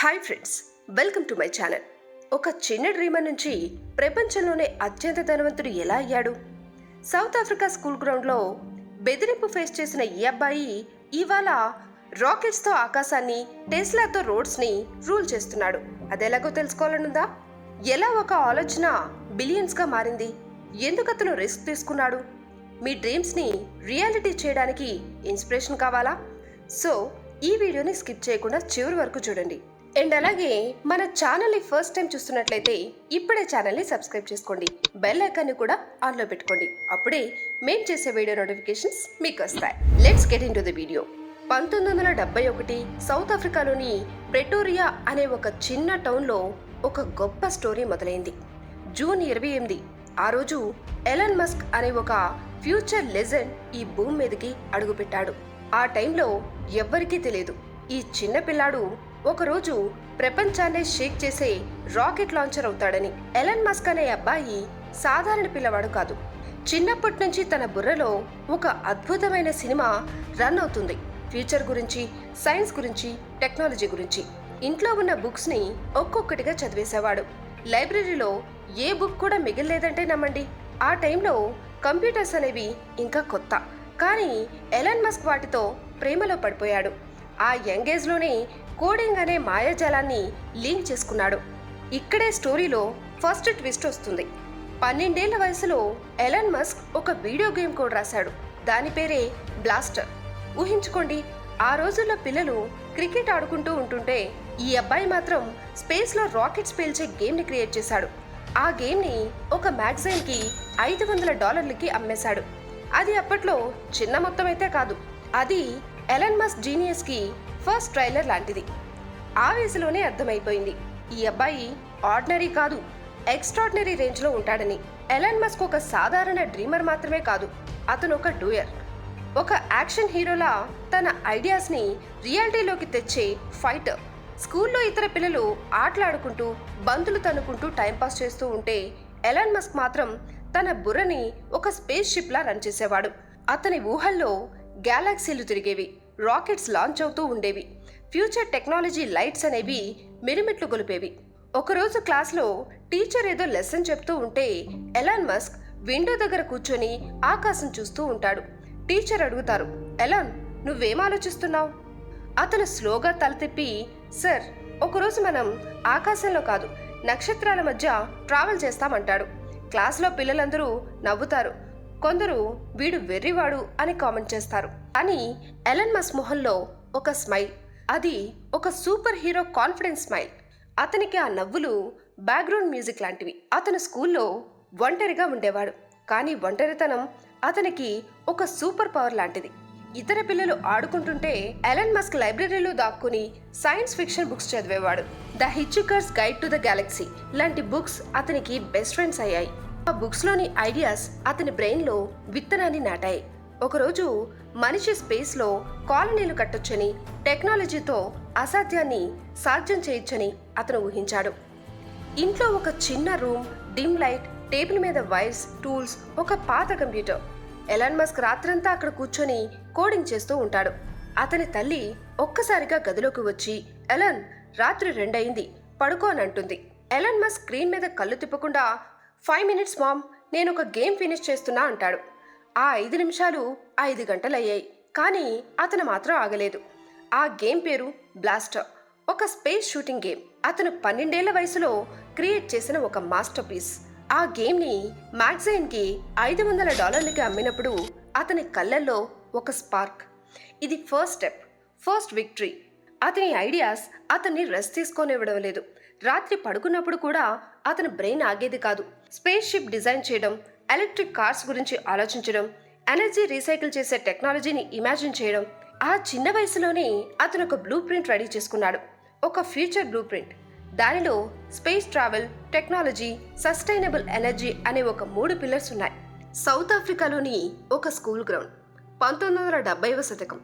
Hi friends welcome to my channel ఒక చిన్న dreamer నుంచి ప్రపంచంలోనే అత్యంత ధనవంతుడు ఎలా అయ్యాడు? సౌత్ ఆఫ్రికా స్కూల్ గ్రౌండ్లో బెదిరింపు ఫేస్ చేసిన ఈ అబ్బాయి ఇవాళ రాకెట్స్తో ఆకాశాన్ని టెస్లాతో రోడ్స్ని రూల్ చేస్తున్నాడు. అదెలాగో తెలుసుకోవాలనుందా? ఎలా ఒక ఆలోచన బిలియన్స్గా మారింది? ఎందుకు అతను రిస్క్ తీసుకున్నాడు? మీ డ్రీమ్స్ని రియాలిటీ చేయడానికి ఇన్స్పిరేషన్ కావాలా? సో ఈ వీడియోని స్కిప్ చేయకుండా చివరి వరకు చూడండి. అండ్ అలాగే మన ఛానల్ని ఫస్ట్ టైం చూస్తున్నట్లయితే ఇప్పుడే ఛానల్ని సబ్స్క్రైబ్ చేసుకోండి. బెల్ ఐకాన్ని కూడా ఆన్లో పెట్టుకోండి. అప్పుడే మేము చేసే వీడియో నోటిఫికేషన్స్ మీకు వస్తాయి. Let's get into the video పంతొమ్మిది వందల డెబ్బై ఒకటి సౌత్ ఆఫ్రికాలోని ప్రెటోరియా అనే ఒక చిన్న టౌన్లో ఒక గొప్ప స్టోరీ మొదలైంది. జూన్ ఇరవై ఎనిమిది ఆ రోజు ఎలన్ మస్క్ అనే ఒక ఫ్యూచర్ లెజెండ్ ఈ భూమి మీదకి అడుగుపెట్టాడు. ఆ టైంలో ఎవ్వరికీ తెలియదు. ఈ చిన్న పిల్లాడు ఒకరోజు ప్రపంచాన్నే షేక్ చేసే రాకెట్ లాంచర్ అవుతాడని ఎలన్ మస్క్ అనే అబ్బాయి సాధారణ పిల్లవాడు కాదు. చిన్నప్పటి నుంచి తన బుర్రలో ఒక అద్భుతమైన సినిమా రన్ అవుతుంది. ఫ్యూచర్ గురించి సైన్స్ గురించి టెక్నాలజీ గురించి. ఇంట్లో ఉన్న బుక్స్ని ఒక్కొక్కటిగా చదివేసేవాడు. లైబ్రరీలో ఏ బుక్ కూడా మిగిలేదంటే నమ్మండి. ఆ టైంలో కంప్యూటర్స్ అనేవి ఇంకా కొత్త. కానీ ఎలన్ మస్క్ వాటితో ప్రేమలో పడిపోయాడు. ఆ యంగ్ ఏజ్లోనే కోడింగ్ అనే మాయాజాలాన్ని లింక్ చేసుకున్నాడు. ఇక్కడే స్టోరీలో ఫస్ట్ ట్విస్ట్ వస్తుంది. పన్నెండేళ్ళ వయసులో ఎలన్ మస్క్ ఒక వీడియో గేమ్ కోడ్ రాశాడు. దాని పేరే బ్లాస్టర్. ఊహించుకోండి ఆ రోజుల్లో పిల్లలు క్రికెట్ ఆడుకుంటూ ఉంటుంటే ఈ అబ్బాయి మాత్రం స్పేస్లో రాకెట్స్ పేల్చే గేమ్ని క్రియేట్ చేశాడు. ఆ గేమ్ని ఒక మ్యాగజైన్కి ఐదు వందల డాలర్లకి అమ్మేశాడు. అది అప్పట్లో చిన్న మొత్తం అయితే కాదు. అది ఎలన్ మస్ జీనియస్కి ఫస్ట్ ట్రైలర్ లాంటిది. ఆ వయసులోనే అర్థమైపోయింది. ఈ అబ్బాయి ఆర్డినరీ కాదు ఎక్స్ట్రాడినరీ రేంజ్లో ఉంటాడని. ఎలన్ మస్క్ ఒక సాధారణ డ్రీమర్ మాత్రమే కాదు అతను ఒక డూయర్ ఒక యాక్షన్ హీరోలా తన ఐడియాస్ని రియాలిటీలోకి తెచ్చే ఫైటర్ స్కూల్లో ఇతర పిల్లలు ఆటలాడుకుంటూ బంతులు తన్నుకుంటూ టైంపాస్ చేస్తూ ఉంటే ఎలాన్ మస్క్ మాత్రం తన బుర్రని ఒక స్పేస్ షిప్లా రన్ చేసేవాడు. అతని ఊహల్లో గ్యాలాక్సీలు తిరిగేవి. రాకెట్స్ లాంచ్ అవుతూ ఉండేవి. ఫ్యూచర్ టెక్నాలజీ లైట్స్ అనేవి మిరుమిట్లు గొలిపేవి. ఒకరోజు క్లాస్లో టీచర్ ఏదో లెసన్ చెప్తూ ఉంటే ఎలాన్ మస్క్ విండో దగ్గర కూర్చొని ఆకాశం చూస్తూ ఉంటాడు. టీచర్ అడుగుతారు ఎలాన్ నువ్వేం ఆలోచిస్తున్నావు? అతను స్లోగా తల తిప్పి సార్ ఒకరోజు మనం ఆకాశంలో కాదు నక్షత్రాల మధ్య ట్రావెల్ చేస్తామంటాడు. క్లాస్లో పిల్లలందరూ నవ్వుతారు. కొందరు వీడు వెర్రివాడు అని కామెంట్ చేస్తారు. అని ఎలన్ మస్ మొహంలో ఒక స్మైల్. అది ఒక సూపర్ హీరో కాన్ఫిడెన్స్ స్మైల్. అతనికి ఆ నవ్వులు బ్యాక్గ్రౌండ్ మ్యూజిక్ లాంటివి. అతను స్కూల్లో ఒంటరిగా ఉండేవాడు. కానీ ఒంటరితనం అతనికి ఒక సూపర్ పవర్ లాంటిది. ఇతర పిల్లలు ఆడుకుంటుంటే ఎలన్ మస్క్ లైబ్రరీలో దాక్కుని science fiction books చదివేవాడు. The hitchhiker's guide to the galaxy లాంటి బుక్స్ అతనికి బెస్ట్ ఫ్రెండ్స్ అయ్యాయి. ఆ బుక్స్లోని ఐడియాస్ అతని బ్రెయిన్లో విత్తనాన్ని నాటాయి. ఒకరోజు మనిషి స్పేస్లో కాలనీలు కట్టొచ్చని టెక్నాలజీతో అసాధ్యాన్ని సాధ్యం చేయొచ్చని అతను ఊహించాడు. ఇంట్లో ఒక చిన్న రూమ్ డిమ్ లైట్ టేబుల్ మీద వైర్స్ టూల్స్ ఒక పాత కంప్యూటర్. ఎలాన్ మస్క్ రాత్రంతా అక్కడ కూర్చొని కోడింగ్ చేస్తూ ఉంటాడు. అతని తల్లి ఒక్కసారిగా గదిలోకి వచ్చి ఎలన్ రాత్రి రెండయింది పడుకో అని అంటుంది. ఎలన్ మస్క్ స్క్రీన్ మీద కళ్ళు తిప్పకుండా ఫైవ్ మినిట్స్ మామ్ నేను ఒక గేమ్ ఫినిష్ చేస్తున్నా అంటాడు. ఆ ఐదు నిమిషాలు ఐదు గంటలయ్యాయి. కానీ అతను మాత్రం ఆగలేదు. ఆ గేమ్ పేరు బ్లాస్టర్. ఒక స్పేస్ షూటింగ్ గేమ్. అతను పన్నెండేళ్ళ వయసులో క్రియేట్ చేసిన ఒక మాస్టర్ పీస్. ఆ గేమ్ని మ్యాగజైన్కి ఐదు వందల డాలర్లకి అమ్మినప్పుడు అతని కళ్ళల్లో ఒక స్పార్క్. ఇది ఫస్ట్ స్టెప్ ఫస్ట్ విక్టరీ. అతని ఐడియాస్ అతన్ని రెస్ట్ తీసుకొనివ్వడం లేదు. రాత్రి పడుకున్నప్పుడు కూడా అతని బ్రెయిన్ ఆగేది కాదు. స్పేస్ షిప్ డిజైన్ చేయడం ఎలక్ట్రిక్ కార్స్ గురించి ఆలోచించడం ఎనర్జీ రీసైకిల్ చేసే టెక్నాలజీని ఇమాజిన్ చేయడం ఆ చిన్న వయసులోనే అతను ఒక బ్లూ ప్రింట్ రెడీ చేసుకున్నాడు. ఒక ఫ్యూచర్ బ్లూ ప్రింట్. దానిలో space travel technology sustainable energy అనే ఒక మూడు పిల్లర్స్ ఉన్నాయి. సౌత్ ఆఫ్రికాలోని ఒక స్కూల్ గ్రౌండ్. పంతొమ్మిది వందల డెబ్బైవ శతకం.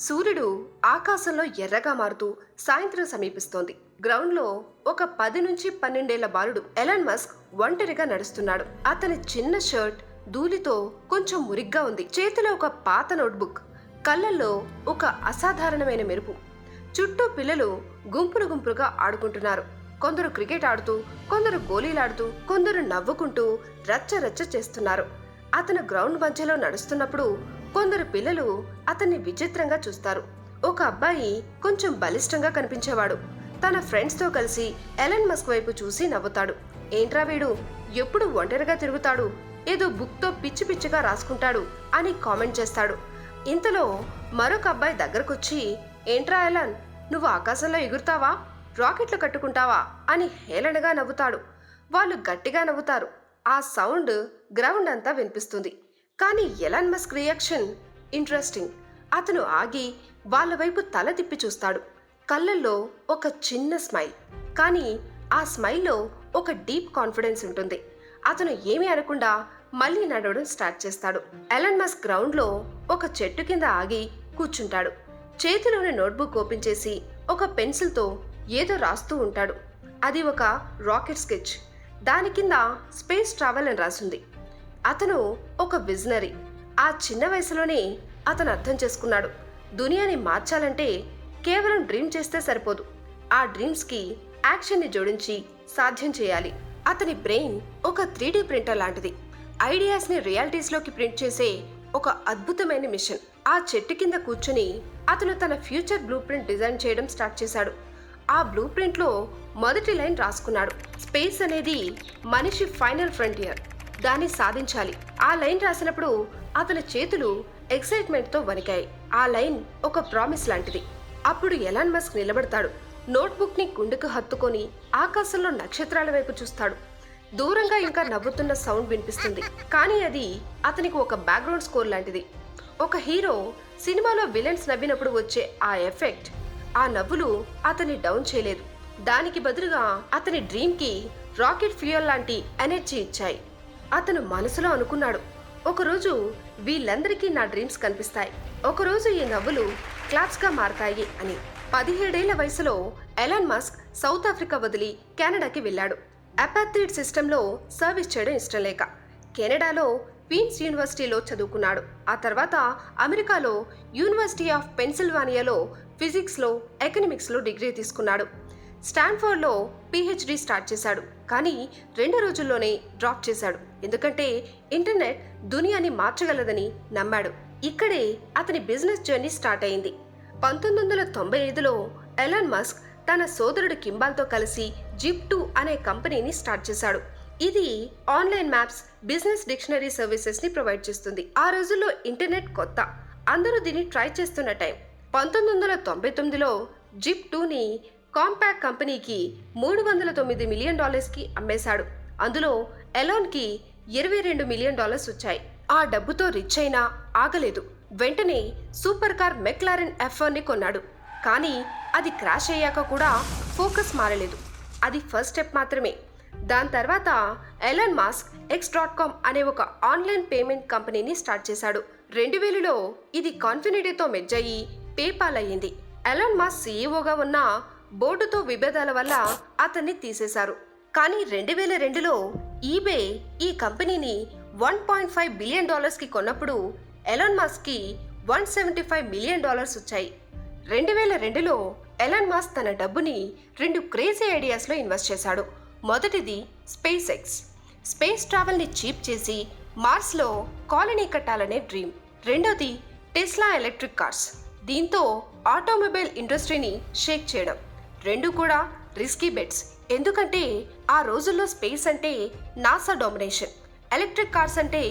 సూర్యుడు ఆకాశంలో ఎర్రగా మారుతూ సాయంత్రం సమీపిస్తోంది. గ్రౌండ్లో ఒక పది నుంచి పన్నెండేళ్ళ బాలుడు ఎలన్ మస్క్ ఒంటరిగా నడుస్తున్నాడు. అతని చిన్న షర్ట్ ధూళితో కొంచెం మురిగ్గా ఉంది. చేతిలో ఒక పాత నోట్బుక్ కళ్ళల్లో ఒక అసాధారణమైన మెరుపు. చుట్టూ పిల్లలు గుంపులు గుంపులుగా ఆడుకుంటున్నారు. కొందరు క్రికెట్ ఆడుతూ కొందరు గోళీలాడుతూ కొందరు నవ్వుకుంటూ రచ్చ రచ్చ చేస్తున్నారు. అతను గ్రౌండ్ మధ్యలో నడుస్తున్నప్పుడు కొందరు పిల్లలు అతన్ని విచిత్రంగా చూస్తారు. ఒక అబ్బాయి కొంచెం బలిష్టంగా కనిపించేవాడు. తన ఫ్రెండ్స్తో కలిసి ఎలన్ మస్క్ వైపు చూసి నవ్వుతాడు. ఏంట్రా వీడు? ఎప్పుడు ఒంటరిగా తిరుగుతాడు? ఏదో బుక్తో పిచ్చి పిచ్చిగా రాసుకుంటాడు అని కామెంట్ చేస్తాడు. ఇంతలో మరొక అబ్బాయి దగ్గరకొచ్చి ఏంట్రా ఎలన్? నువ్వు ఆకాశంలో ఎగురుతావా? రాకెట్లు కట్టుకుంటావా? అని హేళనగా నవ్వుతాడు. వాళ్ళు గట్టిగా నవ్వుతారు. ఆ సౌండ్ గ్రౌండ్ అంతా వినిపిస్తుంది. కానీ ఎలాన్ మస్క్ రియాక్షన్? ఇంట్రెస్టింగ్. అతను ఆగి వాళ్ళ వైపు తల తిప్పి చూస్తాడు. కళ్ళల్లో ఒక చిన్న స్మైల్. కానీ ఆ స్మైల్లో ఒక డీప్ కాన్ఫిడెన్స్ ఉంటుంది. అతను ఏమీ అనకుండా మళ్ళీ నడవడం స్టార్ట్ చేస్తాడు. ఎలన్ మస్క్ గ్రౌండ్లో ఒక చెట్టు కింద ఆగి కూర్చుంటాడు. చేతిలోని నోట్బుక్ ఓపెన్ చేసి ఒక పెన్సిల్తో ఏదో రాస్తూ ఉంటాడు. అది ఒక రాకెట్ స్కెచ్. దాని కింద స్పేస్ ట్రావెల్ అని రాసింది. అతను ఒక విజనరీ. ఆ చిన్న వయసులోనే అతను అర్థం చేసుకున్నాడు. దునియాని మార్చాలంటే కేవలం డ్రీమ్ చేస్తే సరిపోదు. ఆ డ్రీమ్స్కి యాక్షన్ని జోడించి సాధ్యం చేయాలి. అతని బ్రెయిన్ ఒక త్రీడీ ప్రింటర్ లాంటిది. ఐడియాస్ని రియాలిటీస్లోకి ప్రింట్ చేసే ఒక అద్భుతమైన మిషన్. ఆ చెట్టు కింద కూర్చుని అతను తన ఫ్యూచర్ బ్లూ ప్రింట్ డిజైన్ చేయడం స్టార్ట్ చేశాడు. ఆ బ్లూ ప్రింట్లో మొదటి లైన్ రాసుకున్నాడు. స్పేస్ అనేది మనిషి ఫైనల్ ఫ్రంటియర్. దాన్ని సాధించాలి. ఆ లైన్ రాసినప్పుడు అతని చేతులు ఎక్సైట్మెంట్తో వణికాయి. ఆ లైన్ ఒక ప్రామిస్ లాంటిది. అప్పుడు ఎలాన్ మస్క్ నిలబడతాడు. నోట్బుక్ని గుండెకు హత్తుకొని ఆకాశంలో నక్షత్రాల వైపు చూస్తాడు. దూరంగా ఇంకా నవ్వుతున్న సౌండ్ వినిపిస్తుంది. కానీ అది అతనికి ఒక బ్యాక్గ్రౌండ్ స్కోర్ లాంటిది. ఒక హీరో సినిమాలో విలన్స్ నవ్వినప్పుడు వచ్చే ఆ ఎఫెక్ట్ ఆ నవ్వులు అతన్ని డౌన్ చేయలేదు. దానికి బదులుగా అతని డ్రీమ్కి రాకెట్ ఫ్యూయల్ లాంటి ఎనర్జీ ఇచ్చాయి. అతను మనసులో అనుకున్నాడు. ఒకరోజు వీళ్ళందరికీ నా డ్రీమ్స్ కనిపిస్తాయి. ఒకరోజు ఈ నవ్వులు క్లాప్స్గా మారతాయి అని పదిహేడేళ్ళ వయసులో ఎలాన్ మస్క్ సౌత్ ఆఫ్రికా వదిలి కెనడాకి వెళ్ళాడు. అపాథ్రిడ్ సిస్టంలో సర్వీస్ చేయడం ఇష్టం లేక కెనడాలో క్వీన్స్ యూనివర్సిటీలో చదువుకున్నాడు. ఆ తర్వాత అమెరికాలో యూనివర్సిటీ ఆఫ్ పెన్సిల్వానియాలో ఫిజిక్స్లో ఎకనమిక్స్లో డిగ్రీ తీసుకున్నాడు. స్టాన్ఫర్డ్లో పిహెచ్డి స్టార్ట్ చేశాడు కానీ రెండు రోజుల్లోనే డ్రాప్ చేశాడు. ఎందుకంటే ఇంటర్నెట్ దునియాని మార్చగలదని నమ్మాడు. ఇక్కడే అతని బిజినెస్ జర్నీ స్టార్ట్ అయింది. పంతొమ్మిది వందల తొంభై ఐదులో ఎలాన్ మస్క్ తన సోదరుడు కింబాల్తో కలిసి జిప్ టూ అనే కంపెనీని స్టార్ట్ చేశాడు. ఇది ఆన్లైన్ మ్యాప్స్ బిజినెస్ డిక్షనరీ సర్వీసెస్ని ప్రొవైడ్ చేస్తుంది. ఆ రోజుల్లో ఇంటర్నెట్ కొత్త. అందరూ దీన్ని ట్రై చేస్తున్న టైం. పంతొమ్మిది వందల తొంభై తొమ్మిదిలో జిప్ టూని కాంపాక్ కంపెనీకి మూడు వందల తొమ్మిది మిలియన్ డాలర్స్కి అమ్మేశాడు. అందులో ఎలాన్కి ఇరవై రెండు మిలియన్ డాలర్స్ వచ్చాయి. ఆ డబ్బుతో రిచ్ అయినా ఆగలేదు. వెంటనే సూపర్ కార్ మెక్లారెన్ ఎఫ్ఆర్ని కొన్నాడు. కానీ అది క్రాష్ అయ్యాక కూడా ఫోకస్ మారలేదు. అది ఫస్ట్ స్టెప్ మాత్రమే. దాని తర్వాత Elon Musk X dot com అనే ఒక ఆన్లైన్ పేమెంట్ కంపెనీని స్టార్ట్ చేశాడు. రెండు వేలలో ఇది కాన్ఫినిటీతో మెర్జ్ అయ్యి పేపాల్ అయ్యింది. ఎలాన్ మాస్క్ సీఈఓగా ఉన్న బోర్డుతో విభేదాల వల్ల అతన్ని తీసేశారు. కానీ రెండు వేల రెండులో ఈబే ఈ కంపెనీని వన్ పాయింట్ ఫైవ్ బిలియన్ డాలర్స్కి కొన్నప్పుడు Elon మాస్క్కి one seventy five million dollars వచ్చాయి. రెండు వేల రెండులో ఎలాన్ మాస్క్ తన డబ్బుని రెండు క్రేజీ ఐడియాస్లో ఇన్వెస్ట్ చేశాడు. మొదటిది స్పేస్ ఎక్స్ స్పేస్ ట్రావెల్ని చీప్ చేసి మార్స్లో కాలనీ కట్టాలనే డ్రీమ్. రెండోది టెస్లా ఎలక్ట్రిక్ కార్స్. దీంతో ఆటోమొబైల్ ఇండస్ట్రీని షేక్ చేయడం. రెండు కూడా రిస్కీ బెట్స్ ఎందుకంటే ఆ రోజుల్లో స్పేస్ అంటే నాసా డొమినేషన్ ఎలక్ట్రిక్ కార్స్ అంటే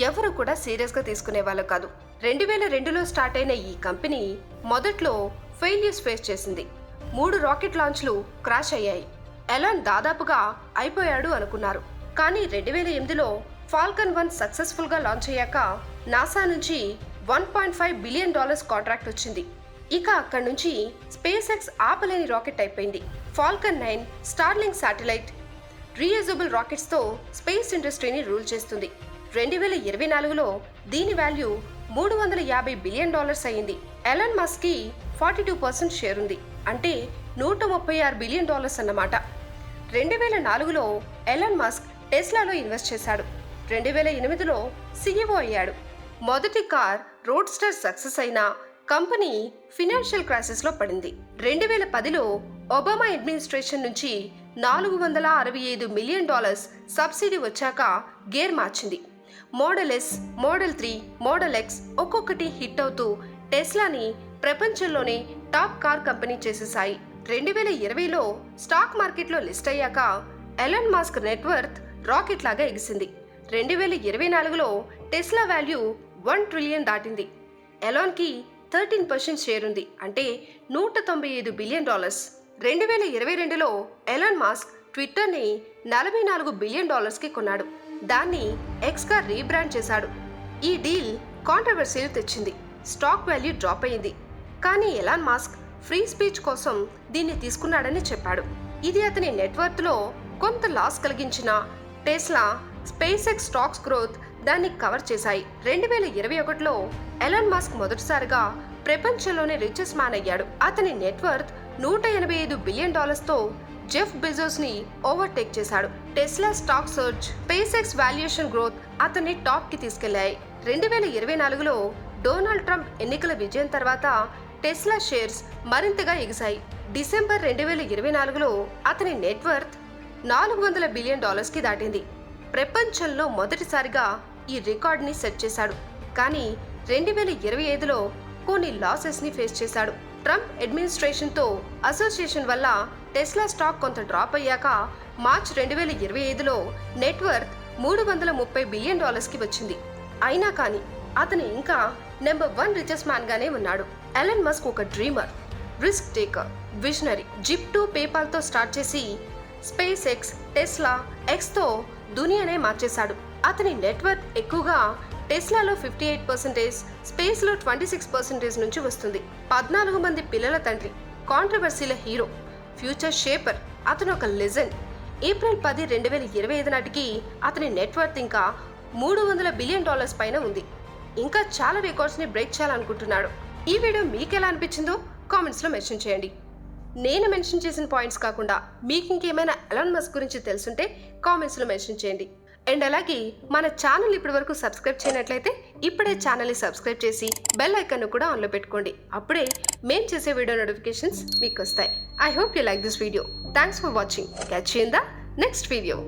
ఎవరు కూడా సీరియస్గా తీసుకునే వాళ్ళు కాదు. రెండు వేల రెండులో స్టార్ట్ అయిన ఈ కంపెనీ మొదట్లో ఫెయిల్యూర్స్ ఫేస్ చేసింది. మూడు రాకెట్ లాంచ్లు క్రాష్ అయ్యాయి. ఎలాన్ దాదాపుగా అయిపోయాడు అనుకున్నారు. కానీ రెండు వేల ఎనిమిదిలో ఫాల్కన్ వన్ సక్సెస్ఫుల్గా లాంచ్ అయ్యాక నాసా నుంచి one point five billion dollars contract వచ్చింది. ఇక అక్కడి నుంచి స్పేస్ ఎక్స్ ఆపలేని రాకెట్ అయిపోయింది. Falcon nine Starlink satellite reusable రాకెట్స్తో space ఇండస్ట్రీని రూల్ చేస్తుంది. రెండు వేల ఇరవై నాలుగులో దీని వాల్యూ మూడు వందల యాభై బిలియన్ డాలర్స్ అయ్యింది. ఎలన్ మస్క్కి ఫార్టీ టూ పర్సెంట్ షేర్ ఉంది. అంటే నూట ముప్పై ఆరు బిలియన్ డాలర్స్ అన్నమాట. రెండు వేల నాలుగులో ఎలన్ మస్క్ టెస్లాలో ఇన్వెస్ట్ చేశాడు. రెండు వేల ఎనిమిదిలో సీఈఓ అయ్యాడు. మొదటి కార్ రోడ్ స్టార్ సక్సెస్ అయినా కంపెనీ ఫినాన్షియల్ క్రైసిస్లో పడింది. రెండు వేల పదిలో ఒబామా అడ్మినిస్ట్రేషన్ నుంచి నాలుగు వందల అరవై ఐదు మిలియన్ డాలర్స్ సబ్సిడీ వచ్చాక గేర్ మార్చింది. Model S model three model X ఒక్కొక్కటి హిట్ అవుతూ టెస్లాని ప్రపంచంలోనే టాప్ కార్ కంపెనీ చేసేశాయి. రెండు వేల ఇరవైలో స్టాక్ మార్కెట్లో లిస్ట్ అయ్యాక ఎలన్ మాస్క్ నెట్వర్త్ రాకెట్ లాగా ఎగిసింది. రెండు వేల ఇరవై నాలుగులో టెస్లా వాల్యూ వన్ ట్రిలియన్ దాటింది. ఎలాన్కి థర్టీన్ పర్సెంట్ షేర్ ఉంది. అంటే నూట తొంభై ఐదు బిలియన్ డాలర్స్. రెండు వేల ఇరవై రెండులో ఎలాన్ మాస్క్ ట్విట్టర్ని నలభై నాలుగు బిలియన్ డాలర్స్కి కొన్నాడు. దాన్ని ఎక్స్గా రీబ్రాండ్ చేశాడు. ఈ డీల్ కాంట్రవర్సీలు తెచ్చింది. స్టాక్ వాల్యూ డ్రాప్ అయింది. కానీ ఎలాన్ మాస్క్ ఫ్రీ స్పీచ్ కోసం దీన్ని తీసుకున్నాడని చెప్పాడు. ఇది అతని నెట్వర్త్లో కొంత లాస్ కలిగించిన Tesla space X stocks growth దాన్ని కవర్ చేశాయి. రెండు వేల ఇరవై ఒకటిలో ఎలాన్ మాస్క్ మొదటిసారిగా ప్రపంచంలోనే రిచెస్ మ్యాన్ అయ్యాడు. అతని నెట్వర్త్ నూట ఎనభై ఐదు బిలియన్ డాలర్స్తో జెఫ్ బెజోస్ని ఓవర్టేక్ చేశాడు. Tesla stock search face X valuation growth అతన్ని టాప్కి తీసుకెళ్ళాయి. రెండు వేల ఇరవై నాలుగులో డొనాల్డ్ ట్రంప్ ఎన్నికల విజయం తర్వాత టెస్లా షేర్స్ మరింతగా ఎగిశాయి. డిసెంబర్ రెండు వేల ఇరవై నాలుగులో అతని నెట్వర్త్ నాలుగు వందల బిలియన్ డాలర్స్కి దాటింది. ప్రపంచంలో మొదటిసారిగా ఈ రికార్డ్ని సెట్ చేశాడు. కానీ రెండు వేల ఇరవై ఐదులో కొన్ని లాసెస్ని ఫేస్ చేశాడు. ట్రంప్ అడ్మినిస్ట్రేషన్తో అసోసియేషన్ వల్ల టెస్లా స్టాక్ కొంత డ్రాప్ అయ్యాక మార్చ్ రెండు వేల ఇరవై ఐదులో నెట్వర్త్ మూడు వందల ముప్పై బిలియన్ డాలర్స్కి వచ్చింది. అయినా కానీ అతను ఇంకా నెంబర్ వన్ రిచెస్ మ్యాన్గానే ఉన్నాడు. ఎలన్ మస్క్ ఒక dreamer risk taker visionary zip two పేపాల్తో start చేసి స్పేస్ ఎక్స్ టెస్లా ఎక్స్తో దునియానే మార్చేశాడు. అతని నెట్వర్క్ ఎక్కువగా టెస్లాలో ఫిఫ్టీ ఎయిట్ పర్సెంటేజ్ స్పేస్లో ట్వంటీ సిక్స్ పర్సెంటేజ్ నుంచి వస్తుంది. పద్నాలుగు మంది పిల్లల తండ్రి కాంట్రవర్సీల హీరో ఫ్యూచర్ షేపర్ అతను ఒక లెజెండ్ ఏప్రిల్ పది రెండు వేల ఇరవై ఐదు నాటికి అతని నెట్వర్త్ ఇంకా మూడు వందల బిలియన్ డాలర్స్ పైన ఉంది. ఇంకా చాలా రికార్డ్స్ని బ్రేక్ చేయాలనుకుంటున్నాడు. ఈ వీడియో మీకు ఎలా అనిపించిందో కామెంట్స్లో మెన్షన్ చేయండి. నేను మెన్షన్ చేసిన పాయింట్స్ కాకుండా మీకు ఇంకేమైనా ఎలాన్ మస్క్ గురించి తెలుసుంటే కామెంట్స్లో మెన్షన్ చేయండి. అండ్ అలాగే మన ఛానల్ ఇప్పటి వరకు సబ్స్క్రైబ్ చేయనట్లయితే ఇప్పుడే ఛానల్ని సబ్స్క్రైబ్ చేసి బెల్ ఐకాన్ కూడా ఆన్లో పెట్టుకోండి. అప్పుడే మేము చేసే వీడియో నోటిఫికేషన్స్ మీకు వస్తాయి I hope you like this video thanks for watching catch in the next video